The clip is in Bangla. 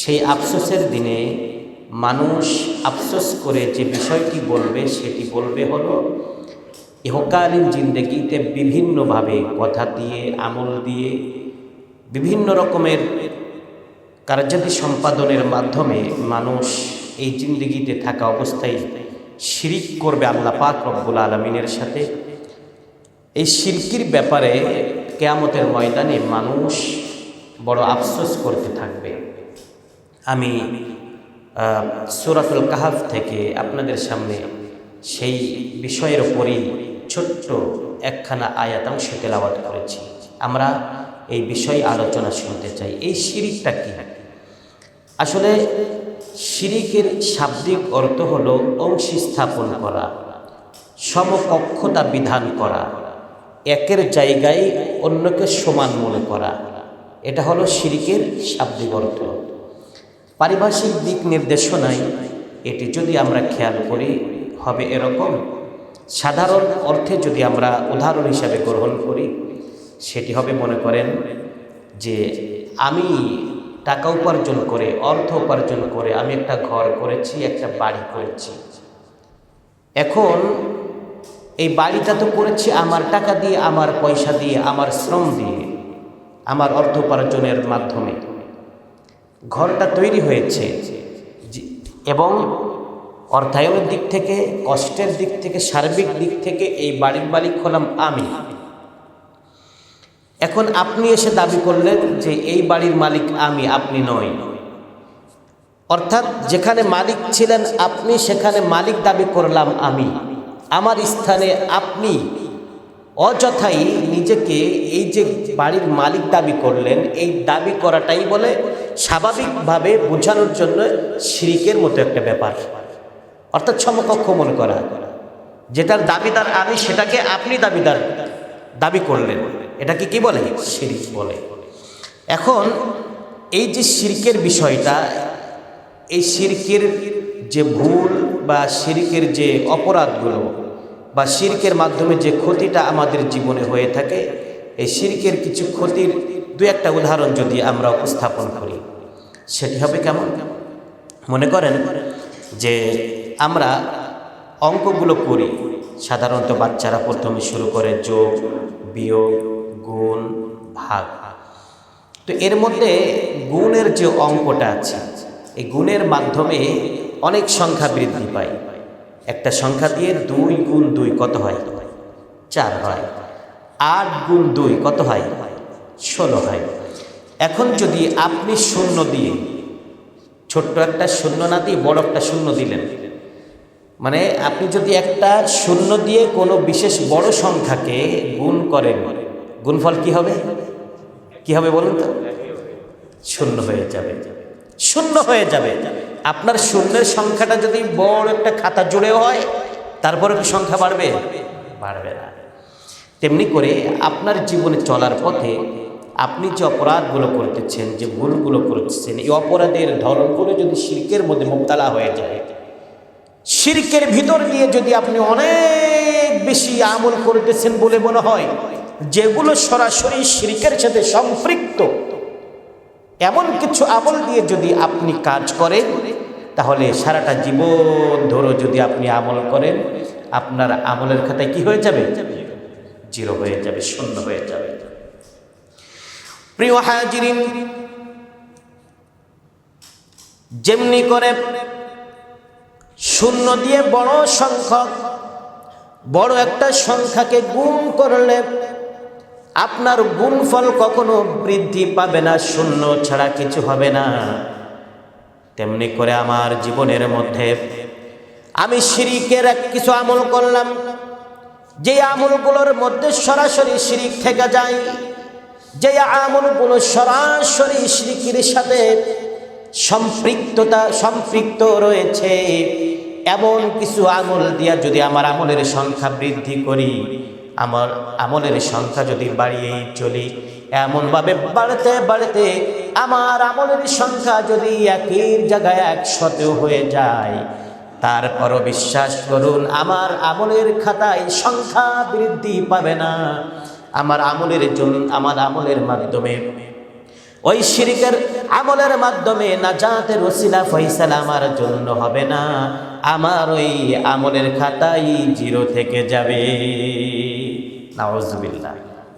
সেই আফসোসের দিনে মানুষ আফসোস করে যে বিষয়টি বলবে, সেটি বলবে হলো ইহকালীন জিন্দগিতে বিভিন্নভাবে কথা দিয়ে, আমল দিয়ে, বিভিন্ন রকমের কার্যাদি সম্পাদনের মাধ্যমে মানুষ এই জিন্দগিতে থাকা অবস্থায় শিরিক করবে আল্লাহ পাক রব্বুল আলমিনের সাথে। এই শিরকির ব্যাপারে কেয়ামতের ময়দানে মানুষ বড় আফসোস করতে থাকবে। আমি সুরাতুল কাহাফ থেকে আপনাদের সামনে সেই বিষয়ের ওপরই ছোট্ট একখানা আয়াতাংশ তেলাওয়াত করেছি। আমরা এই বিষয়ে আলোচনা শুনতে চাই। এই শিরিকটা কি? আসলে শিরিকের শাব্দিক অর্থ হল অংশী স্থাপন করা সমকক্ষতা বিধান করা, একের জায়গায় অন্যকে সমান মনে করা। এটা হলো শিরিকের শাব্দিক অর্থ। পারিভাষিক দিক নির্দেশনায় এটি যদি আমরা খেয়াল করি, হবে এরকম। সাধারণ অর্থে যদি আমরা উদাহরণ হিসাবে গ্রহণ করি, সেটি হবে মনে করেন যে আমি টাকা উপার্জন করে, অর্থ উপার্জন করে, আমি একটা ঘর করেছি, একটা বাড়ি করেছি। এখন এই বাড়িটা তো করেছি আমার টাকা দিয়ে, আমার পয়সা দিয়ে, আমার শ্রম দিয়ে, আমার অর্থ উপার্জনের মাধ্যমে। ঘরটা তৈরি হয়েছে। এবং অর্থায়নের দিক থেকে, কষ্টের দিক থেকে, সার্বিক দিক থেকে এই বাড়ির মালিক হলাম আমি। এখন আপনি এসে দাবি করলেন যে এই বাড়ির মালিক আমি, আপনি নয় অর্থাৎ যেখানে মালিক ছিলেন আপনি, সেখানে মালিক দাবি করলাম আমি। আমার স্থানে আপনি অযথাই নিজেকে এই যে বাড়ির মালিক দাবি করলেন, এই দাবি করাটাই বলে স্বাভাবিকভাবে বোঝানোর জন্য শিরিকের মতো একটা ব্যাপার। অর্থাৎ সমকক্ষ মনে করা। যেটার দাবিদার আমি, সেটাকে আপনি দাবিদার দাবি করলেন। এটাকে কি বলে? শিরিক বলে। এখন এই যে শিরকের বিষয়টা, এই শিরকের যে ভুল বা শিরকের যে অপরাধগুলো বা শিরকের মাধ্যমে যে ক্ষতিটা আমাদের জীবনে হয়ে থাকে, এই শিরকের কিছু ক্ষতির দু একটা উদাহরণ যদি আমরা উপস্থাপন করি, সেটি হবে কেমন? মনে করেন যে আমরা অঙ্কগুলো করি, সাধারণত বাচ্চারা প্রথমে শুরু করে যোগ, বিয়োগ, গুণ, ভাগ। তো এর মধ্যে গুণের যে অঙ্কটা আছে, এই গুণের মাধ্যমে অনেক সংখ্যা বৃদ্ধি পায়। একটা সংখ্যা দিয়ে দুই গুণ দুই কত হয়? চার হয়। আট গুণ দুই কত হয়? ষোলো হয়। এখন যদি আপনি শূন্য দিয়ে, ছোট্ট একটা শূন্য না দিয়ে বড় একটা শূন্য দিলেন মানে আপনি যদি একটা শূন্য দিয়ে কোনো বিশেষ বড় সংখ্যাকে গুণ করেন, গুণফল কি হবে? কি হবে বলুন তো? শূন্য হয়ে যাবে। শূন্য হয়ে যাবে। আপনার শূন্যের সংখ্যাটা যদি বড় একটা খাতা জুড়েও হয়, তারপরে কি সংখ্যা বাড়বে? বাড়বে না। তেমনি করে আপনার জীবনে চলার পথে আপনি যে অপরাধগুলো করতেছেন, যে ভুলগুলো করতেছেন, এই অপরাধের ধরনগুলো যদি শিল্পের মধ্যে মোবতালা হয়ে যায়, শিরকের ভিতর দিয়ে যদি আপনি অনেক বেশি আমল করতেছেন বলে মনে হয়, যেগুলো সরাসরি শিরকের সাথে সম্পৃক্ত এমন কিছু আমল দিয়ে যদি আপনি কাজ করেন, তাহলে সারাটা জীবন ধরো যদি আপনি আমল করেন, আপনার আমলের খাতায় কি হয়ে যাবে? জিরো হয়ে যাবে, শূন্য হয়ে যাবে। প্রিয় হাজিরিন, যেমনি করে শূন্য দিয়ে বড় সংখ্যক, বড় একটা সংখ্যাকে গুণ করলে আপনার গুণফল কখনো বৃদ্ধি পাবে না, শূন্য ছাড়া কিছু হবে না। তেমনি করে আমার জীবনের মধ্যে আমি শিরিকের এক কিছু আমল করলাম। যে আমলগুলোর মধ্যে সরাসরি শিরিক থেকে যায়, যে আমলগুলো সরাসরি শিরিকের সাথে সম্পৃক্ততা সম্পৃক্ত রয়েছে, এমন কিছু আমল দিয়া যদি আমার আমলের সংখ্যা বৃদ্ধি করি আমার আমলের সংখ্যা যদি বাড়িয়েই চলি, এমনভাবে বাড়তে বাড়তে আমার আমলের সংখ্যা যদি একের জায়গায় একশতেও হয়ে যায়, তারপরও বিশ্বাস করুন, আমার আমলের খাতায় সংখ্যা বৃদ্ধি পাবে না। আমার আমলের জন্য আমার আমলের মাধ্যমে। ওই শিরিকের আমলের মাধ্যমে নাজাতের ওসিলা, ফয়সালা আমার জন্য হবে না। আমার ওই আমলের খাতাই জিরো থেকে যাবে। নাউজুবিল্লাহ